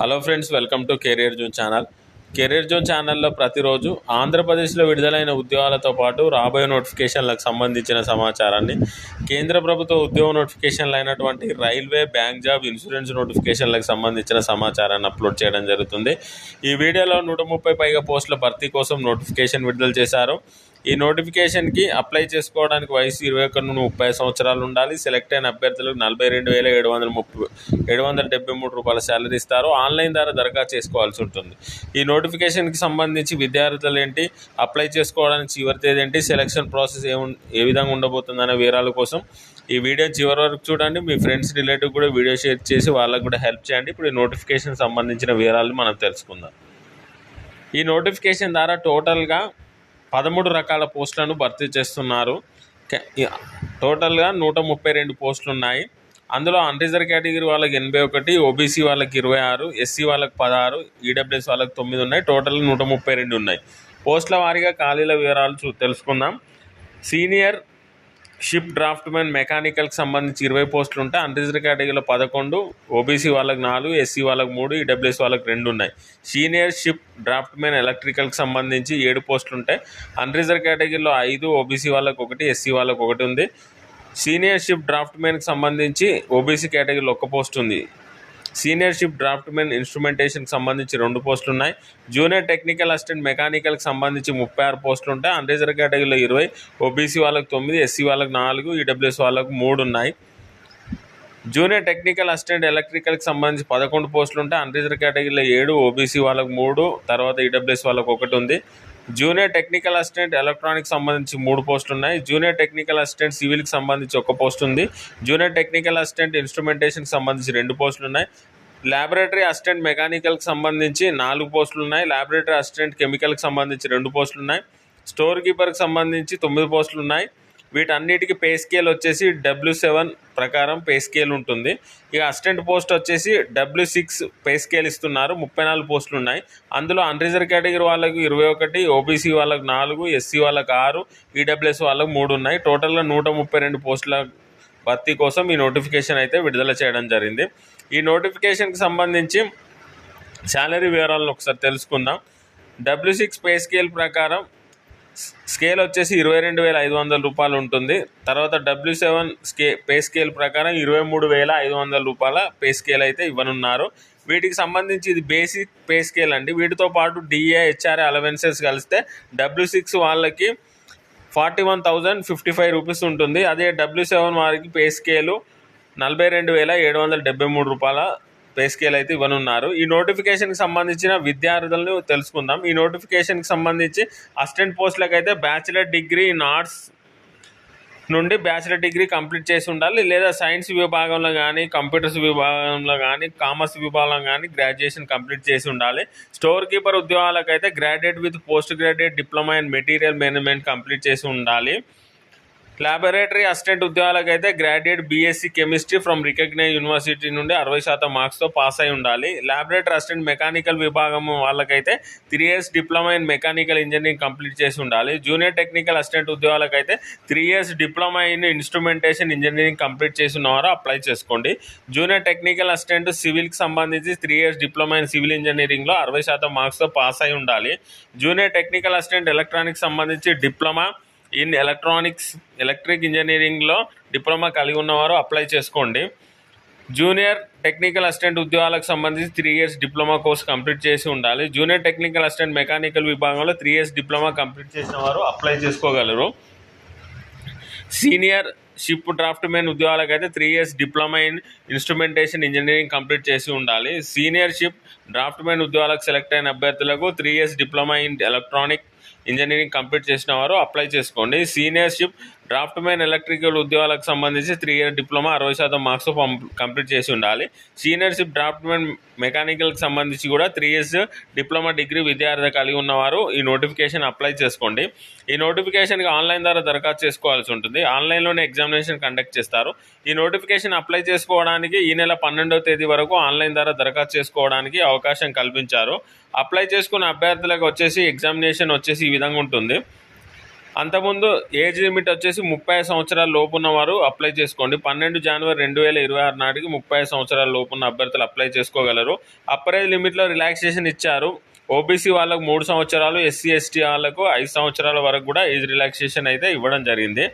Hello friends welcome to career zone channel. Career zone ఛానల్లో ప్రతిరోజు ఆంధ్రప్రదేశ్లో విడుదలైన ఉద్యోగాలతో పాటు రాబోయే నోటిఫికేషన్లకు సంబంధించిన సమాచారాన్ని కేంద్ర ప్రభుత్వ ఉద్యోగ నోటిఫికేషన్లు అయినటువంటి రైల్వే బ్యాంక్ జాబ్ ఇన్సూరెన్స్ నోటిఫికేషన్లకు సంబంధించిన సమాచారాన్ని అప్లోడ్ చేయడం జరుగుతుంది. ఈ వీడియోలో నూట ముప్పై పైగా పోస్టుల భర్తీ కోసం నోటిఫికేషన్ విడుదల చేశారు. ఈ నోటిఫికేషన్కి అప్లై చేసుకోవడానికి వయసు ఇరవై ఒకటి నుండి ముప్పై సంవత్సరాలు ఉండాలి. సెలెక్ట్ అయిన అభ్యర్థులకు నలభై రెండు వేల ఏడు వందల ముప్పై ఏడు వందల డెబ్బై మూడు రూపాయల శాలరీ ఇస్తారు. ఆన్లైన్ ద్వారా దరఖాస్తు చేసుకోవాల్సి ఉంటుంది. ఈ నోటిఫికేషన్కి సంబంధించి విద్యార్థులు ఏంటి? అప్లై చేసుకోవడానికి చివరి తేదీ ఏంటి? సెలక్షన్ ప్రాసెస్ ఏ ఏ విధంగా ఉండబోతుందనే వివరాల కోసం ఈ వీడియో చివరి వరకు చూడండి. మీ ఫ్రెండ్స్ రిలేటివ్ కూడా వీడియో షేర్ చేసి వాళ్ళకు కూడా హెల్ప్ చేయండి. ఇప్పుడు ఈ నోటిఫికేషన్ సంబంధించిన వివరాలు మనం తెలుసుకుందాం. ఈ నోటిఫికేషన్ ద్వారా టోటల్గా పదమూడు రకాల పోస్టులను భర్తీ చేస్తున్నారు. టోటల్గా నూట ముప్పై రెండు పోస్టులు ఉన్నాయి. అందులో అన్రిజర్వ్ కేటగిరీ వాళ్ళకి ఎనభై ఒకటి ఓబీసీ వాళ్ళకి ఇరవై ఆరు ఎస్సీ వాళ్ళకి పదహారు ఈడబ్ల్యూఎస్ వాళ్ళకి తొమ్మిది ఉన్నాయి. టోటల్ నూట ముప్పై రెండు ఉన్నాయి. పోస్టుల వారీగా ఖాళీల వివరాలు చూ తెలుసుకుందాం. సీనియర్ షిప్ డ్రాఫ్ట్మెన్ మెకానికల్కి సంబంధించి ఇరవై పోస్టులు ఉంటాయి. అన్రిజర్వ్ కేటగిరీలో పదకొండు ఓబీసీ వాళ్ళకి నాలుగు ఎస్సీ వాళ్ళకి మూడు ఈడబ్ల్యూఎస్ వాళ్ళకి రెండు ఉన్నాయి. సీనియర్ షిప్ డ్రాఫ్ట్ ఎలక్ట్రికల్కి సంబంధించి ఏడు పోస్టులు ఉంటాయి. అన్రిజర్వ్ కేటగిరీలో ఐదు ఓబీసీ వాళ్ళకి ఒకటి ఎస్సీ వాళ్ళకి ఒకటి ఉంది. సీనియర్ షిప్ డ్రాఫ్ట్మెన్కి సంబంధించి ఓబీసీ కేటగిరీలో ఒక పోస్ట్ ఉంది. సీనియర్షిప్ డ్రాఫ్ట్మెన్ ఇన్స్ట్రుమెంటేషన్కి సంబంధించి రెండు పోస్టులు ఉన్నాయి జూనియర్ టెక్నికల్ అసిస్టెంట్ మెకానికల్కి సంబంధించి ముప్పై ఆరు పోస్టులు ఉంటాయి అన్రిజర్వ్ కేటగిరీలో ఇరవై ఓబీసీ వాళ్ళకి తొమ్మిది ఎస్సీ వాళ్ళకి నాలుగు ఈడబ్ల్యూఎస్ వాళ్ళకు మూడు ఉన్నాయి జూనియర్ టెక్నికల్ అసిస్టెంట్ ఎలక్ట్రికల్కి సంబంధించి పదకొండు పోస్టులు ఉంటాయి అన్రిజర్వ్ కేటగిరీలో ఏడు ఓబీసీ వాళ్ళకు మూడు తర్వాత ఈడబ్ల్యూఎస్ వాళ్ళకు ఒకటి ఉంది. జూనియర్ టెక్నికల్ అసిస్టెంట్ ఎలక్ట్రానిక్ సంబంధించి మూడు పోస్టులు ఉన్నాయి. జూనియర్ టెక్నికల్ అసిస్టెంట్ సివిల్కి సంబంధించి ఒక పోస్ట్ ఉంది. జూనియర్ టెక్నికల్ అసిస్టెంట్ ఇన్స్ట్రుమెంటేషన్కి సంబంధించి రెండు పోస్టులు ఉన్నాయి. ల్యాబొరేటరీ అసిస్టెంట్ మెకానికల్కి సంబంధించి నాలుగు పోస్టులు ఉన్నాయి. ల్యాబొరేటరీ అసిస్టెంట్ కెమికల్కి సంబంధించి రెండు పోస్టులు ఉన్నాయి. స్టోర్ కీపర్కి సంబంధించి తొమ్మిది పోస్టులు ఉన్నాయి. వీటన్నిటికి పే స్కేల్ వచ్చేసి డబ్ల్యూ సెవెన్ ప్రకారం పే స్కేల్ ఉంటుంది. ఇక అసిస్టెంట్ పోస్ట్ వచ్చేసి డబ్ల్యూ సిక్స్ పే స్కేల్ ఇస్తున్నారు. ముప్పై నాలుగు పోస్టులు ఉన్నాయి. అందులో అన్రిజర్వ్ కేటగిరీ వాళ్ళకు ఇరవై ఒకటి ఓబీసీ వాళ్ళకు నాలుగు ఎస్సీ వాళ్ళకు ఆరు ఈడబ్ల్యూఎస్ వాళ్ళకు మూడు ఉన్నాయి. టోటల్గా నూట ముప్పై రెండు పోస్టుల భర్తీ కోసం ఈ నోటిఫికేషన్ అయితే విడుదల చేయడం జరిగింది. ఈ నోటిఫికేషన్కి సంబంధించి శాలరీ వివరాలను ఒకసారి తెలుసుకుందాం. డబ్ల్యూ సిక్స్ పే స్కేల్ ప్రకారం స్కేల్ వచ్చేసి ఇరవై రెండు వేల ఐదు వందల రూపాయలు ఉంటుంది. తర్వాత డబ్ల్యూ సెవెన్ స్కే పే స్కేల్ ప్రకారం ఇరవై మూడు వేల ఐదు వందల రూపాయల పే స్కేల్ అయితే ఇవ్వనున్నారు. వీటికి సంబంధించి ఇది బేసిక్ పే స్కేల్ అండి. వీటితో పాటు డిఏ హెచ్ఆర్ఏ అలవెన్సెస్ కలిస్తే డబ్ల్యూ సిక్స్ వాళ్ళకి forty one thousand fifty five rupees ఉంటుంది. అదే డబ్ల్యూ సెవెన్ వారికి పే స్కేలు నలభై రెండు వేల ఏడు వందల డెబ్బై మూడు రూపాయల పే స్కేల్ అయితే ఇవ్వనున్నారు. ఈ నోటిఫికేషన్కి సంబంధించిన విద్యార్థులను తెలుసుకుందాం. ఈ నోటిఫికేషన్కి సంబంధించి అసిస్టెంట్ పోస్టులకు అయితే బ్యాచిలర్ డిగ్రీ ఇన్ ఆర్ట్స్ నుండి బ్యాచిలర్ డిగ్రీ కంప్లీట్ చేసి ఉండాలి. లేదా సైన్స్ విభాగంలో కానీ కంప్యూటర్స్ విభాగంలో కానీ కామర్స్ విభాగంలో కానీ గ్రాడ్యుయేషన్ కంప్లీట్ చేసి ఉండాలి. స్టోర్ కీపర్ ఉద్యోగాలకు అయితే graduate with post graduate diploma and material management complete చేసి ఉండాలి. లాబొరేటరీ అసిస్టెంట్ ఉద్యోగాలకు అయితే graduate BSc chemistry from recognise university నుండి అరవై శాతం మార్క్స్తో పాస్ అయి ఉండాలి. ల్యాబొరేటరీ అసిస్టెంట్ మెకానికల్ విభాగం వాళ్ళకైతే three years diploma in mechanical engineering complete చేసి ఉండాలి. జూనియర్ టెక్నికల్ అసిస్టెంట్ ఉద్యోగాలకు అయితే three years diploma in instrumentation engineering complete చేసి ఉన్నవారు అప్లై చేసుకోండి. జూనియర్ టెక్నికల్ అసిస్టెంట్ సివిల్కి సంబంధించి three years diploma in civil ఇంజనీరింగ్లో అరవై శాతం మార్క్స్తో పాస్ అయి ఉండాలి. జూనియర్ టెక్నికల్ అసిస్టెంట్ ఎలక్ట్రానిక్స్ సంబంధించి డిప్లొమా ఇన్ ఎలక్ట్రానిక్స్ ఎలక్ట్రిక్ ఇంజనీరింగ్లో డిప్లొమా కలిగి ఉన్నవారు అప్లై చేసుకోండి. జూనియర్ టెక్నికల్ అసిస్టెంట్ ఉద్యోగాలకు సంబంధించి three years diploma course complete చేసి ఉండాలి. జూనియర్ టెక్నికల్ అసిస్టెంట్ మెకానికల్ విభాగంలో త్రీ ఇయర్స్ డిప్లొమా కంప్లీట్ చేసిన వారు అప్లై చేసుకోగలరు. సీనియర్ షిప్ డ్రాఫ్ట్ మెన్ ఉద్యోగాలకు అయితే three years diploma in instrumentation engineering complete చేసి ఉండాలి. సీనియర్ షిప్ డ్రాఫ్ట్ మెన్ ఉద్యోగాలకు సెలెక్ట్ అయిన అభ్యర్థులకు three years diploma in electronic engineering complete చేసిన వారు అప్లై చేసుకోండి. Senior ship draft men electrical ఉద్యోగాలకు సంబంధించి త్రీ ఇయర్ డిప్లొమా అరవై శాతం మార్క్స్ కంప్లీట్ చేసి ఉండాలి. సీనియర్షిప్ డ్రాఫ్ట్ మెన్ మెకానికల్కి సంబంధించి కూడా త్రీ ఇయర్స్ డిప్లొమా డిగ్రీ విద్యార్థి కలిగి ఉన్నవారు ఈ నోటిఫికేషన్ అప్లై చేసుకోండి. ఈ నోటిఫికేషన్కి ఆన్లైన్ ద్వారా దరఖాస్తు చేసుకోవాల్సి ఉంటుంది. ఆన్లైన్లోనే ఎగ్జామినేషన్ కండక్ట్ చేస్తారు. ఈ నోటిఫికేషన్ అప్లై చేసుకోవడానికి ఈ నెల పన్నెండవ తేదీ వరకు ఆన్లైన్ ద్వారా దరఖాస్తు చేసుకోవడానికి అవకాశం కల్పించారు. అప్లై చేసుకున్న అభ్యర్థులకు వచ్చేసి ఎగ్జామినేషన్ వచ్చేసి ఈ విధంగా ఉంటుంది. అంతకుముందు ఏజ్ లిమిట్ వచ్చేసి ముప్పై సంవత్సరాల లోపు ఉన్నవారు అప్లై చేసుకోండి. పన్నెండు జనవరి రెండు వేల ఇరవై ఆరు నాటికి ముప్పై సంవత్సరాల లోపు ఉన్న అభ్యర్థులు అప్లై చేసుకోగలరు. అప్పర్ ఏజ్ లిమిట్లో రిలాక్సేషన్ ఇచ్చారు. ఓబీసీ వాళ్ళకు మూడు సంవత్సరాలు ఎస్సీ ఎస్టీ వాళ్ళకు ఐదు సంవత్సరాల వరకు కూడా ఏజ్ రిలాక్సేషన్ అయితే ఇవ్వడం జరిగింది.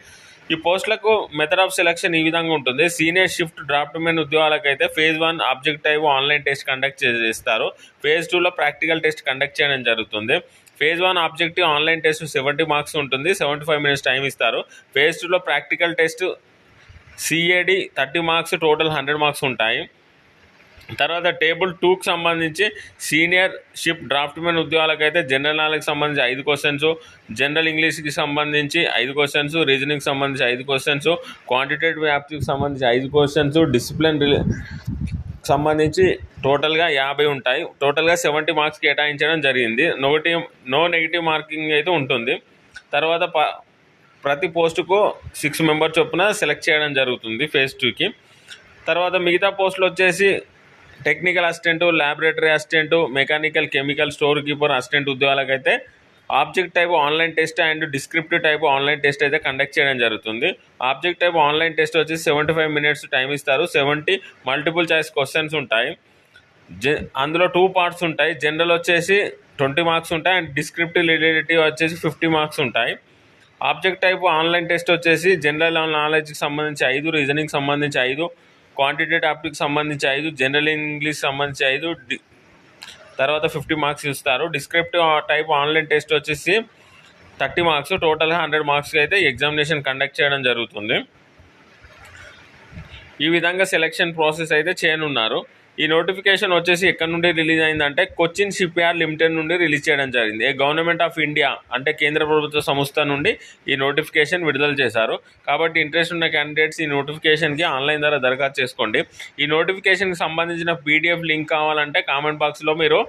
ఈ పోస్టులకు మెథడ్ ఆఫ్ సెలక్షన్ ఈ విధంగా ఉంటుంది. సీనియర్ షిఫ్ట్ డ్రాఫ్ట్ మెన్ ఉద్యోగాలకు అయితే phase one objective online test conduct చేస్తారు. ఫేజ్ టూలో ప్రాక్టికల్ టెస్ట్ కండక్ట్ చేయడం జరుగుతుంది. Phase one objective online test seventy marks ఉంటుంది సెవెంటీ ఫైవ్ మినిట్స్ టైం ఇస్తారు. ఫేజ్ టూలో practical test CAD thirty marks total hundred marks ఉంటాయి. తర్వాత టేబుల్ టూకి సంబంధించి సీనియర్ షిప్ డ్రాఫ్ట్మెన్ ఉద్యోగాలకైతే జనరల్ నాలెడ్జ్కి సంబంధించి ఐదు క్వశ్చన్స్ జనరల్ ఇంగ్లీష్కి సంబంధించి ఐదు క్వశ్చన్స్ రీజనింగ్కి సంబంధించి ఐదు క్వశ్చన్స్ క్వాంటిటేటివ్ యాప్స్కి సంబంధించి ఐదు క్వశ్చన్స్ డిసిప్లిన్ రిలే సంబంధించి టోటల్గా యాభై ఉంటాయి. టోటల్గా సెవెంటీ మార్క్స్ కేటాయించడం జరిగింది. నోటి నో నెగిటివ్ మార్కింగ్ అయితే ఉంటుంది. తర్వాత ప ప్రతి పోస్టుకు సిక్స్ మెంబర్ చొప్పున సెలెక్ట్ చేయడం జరుగుతుంది ఫేజ్ టూకి. తర్వాత మిగతా పోస్టులు వచ్చేసి technical assistant laboratory assistant mechanical chemical store keeper assistant ఉద్యోగాలకైతే object type online test and descriptive type online test అయితే కండక్ట్ చేయడం జరుగుతుంది. ఆబ్జెక్ట్ టైప్ ఆన్లైన్ టెస్ట్ వచ్చి సెవెంటీ ఫైవ్ మినిట్స్ టైం ఇస్తారు. సెవెంటీ మల్టిపుల్ చాయిస్ క్వశ్చన్స్ ఉంటాయి. జె అందులో two parts ఉంటాయి. General వచ్చేసి ట్వంటీ మార్క్స్ ఉంటాయి అండ్ డిస్క్రిప్టివ్ రిలేటివ్ వచ్చేసి ఫిఫ్టీ మార్క్స్ ఉంటాయి. ఆబ్జెక్ట్ టైప్ ఆన్లైన్ టెస్ట్ వచ్చేసి జనరల్ నాలెడ్జ్కి సంబంధించి ఐదు రీజనింగ్ సంబంధించి ఐదు క్వాంటిటేటివ్ ఆప్టిక్ సంబంధించి ఐదు జనరల్ ఇంగ్లీష్ సంబంధించి ఐదు డి తర్వాత ఫిఫ్టీ మార్క్స్ ఇస్తారు. డిస్క్రిప్టివ్ టైప్ ఆన్లైన్ టెస్ట్ వచ్చేసి థర్టీ మార్క్స్ టోటల్గా హండ్రెడ్ మార్క్స్కి అయితే ఎగ్జామినేషన్ కండక్ట్ చేయడం జరుగుతుంది. ఈ విధంగా సెలక్షన్ ప్రాసెస్ అయితే చేయనున్నారు. ఈ నోటిఫికేషన్ వచ్చేసి ఎక్కడి నుండి రిలీజ్ అయిందంటే కొచ్చిన్ షిప్ యార్డ్ లిమిటెడ్ నుండి రిలీజ్ చేయడం జరిగింది. ఏ గవర్నమెంట్ ఆఫ్ ఇండియా అంటే కేంద్ర ప్రభుత్వ సంస్థ నుండి ఈ నోటిఫికేషన్ విడుదల చేశారు. కాబట్టి ఇంట్రెస్ట్ ఉన్న క్యాండిడేట్స్ ఈ నోటిఫికేషన్కి ఆన్లైన్ ద్వారా దరఖాస్తు చేసుకోండి. ఈ నోటిఫికేషన్కి సంబంధించిన పీడిఎఫ్ లింక్ కావాలంటే కామెంట్ బాక్స్లో మీరు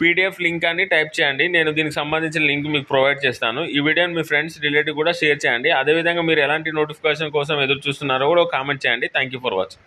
పీడిఎఫ్ లింక్ అని టైప్ చేయండి. నేను దీనికి సంబంధించిన లింక్ మీకు ప్రొవైడ్ చేస్తాను. ఈ వీడియోని మీ ఫ్రెండ్స్ రిలేటివ్ కూడా షేర్ చేయండి. అదేవిధంగా మీరు ఎలాంటి నోటిఫికేషన్ కోసం ఎదురు చూస్తున్నారో కూడా కామెంట్ చేయండి. Thank you for watching